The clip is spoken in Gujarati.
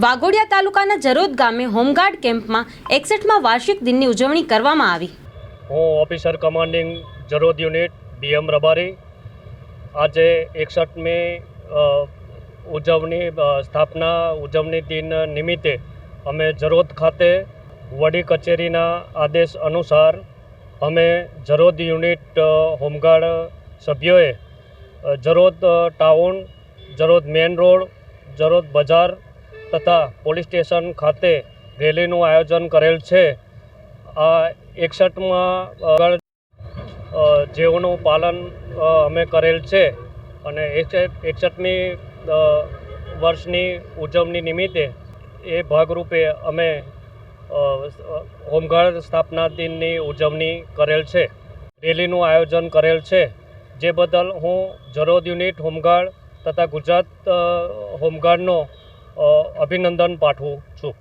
વાઘોડિયા તાલુકાના જરોદ ગામે હોમગાર્ડ કેમ્પમાં એકસઠમાં વાર્ષિક દિનની ઉજવણી કરવામાં આવી. હું officer commanding Jarod unit B M Rabari. આજે એકસઠમી ઉજવણી સ્થાપના ઉજવણી દિન નિમિત્તે અમે જરોદ ખાતે વડી કચેરીના આદેશ અનુસાર અમે જરોદ યુનિટ હોમગાર્ડ સભ્યોએ Jarod town, Jarod main road, Jarod બજાર તથા પોલીસ સ્ટેશન ખાતે રેલીનું આયોજન કરેલ છે. આ એકસઠમાં જેઓનું પાલન અમે કરેલ છે અને એકસઠ એકસઠમી વર્ષની ઉજવણી નિમિત્તે એ ભાગરૂપે અમે હોમગાર્ડ સ્થાપના દિનની ઉજવણી કરેલ છે. રેલીનું આયોજન કરેલ છે. જે બદલ હું જરોદ યુનિટ હોમગાર્ડ તથા ગુજરાત હોમગાર્ડનો અભિનંદન પાઠવું છું.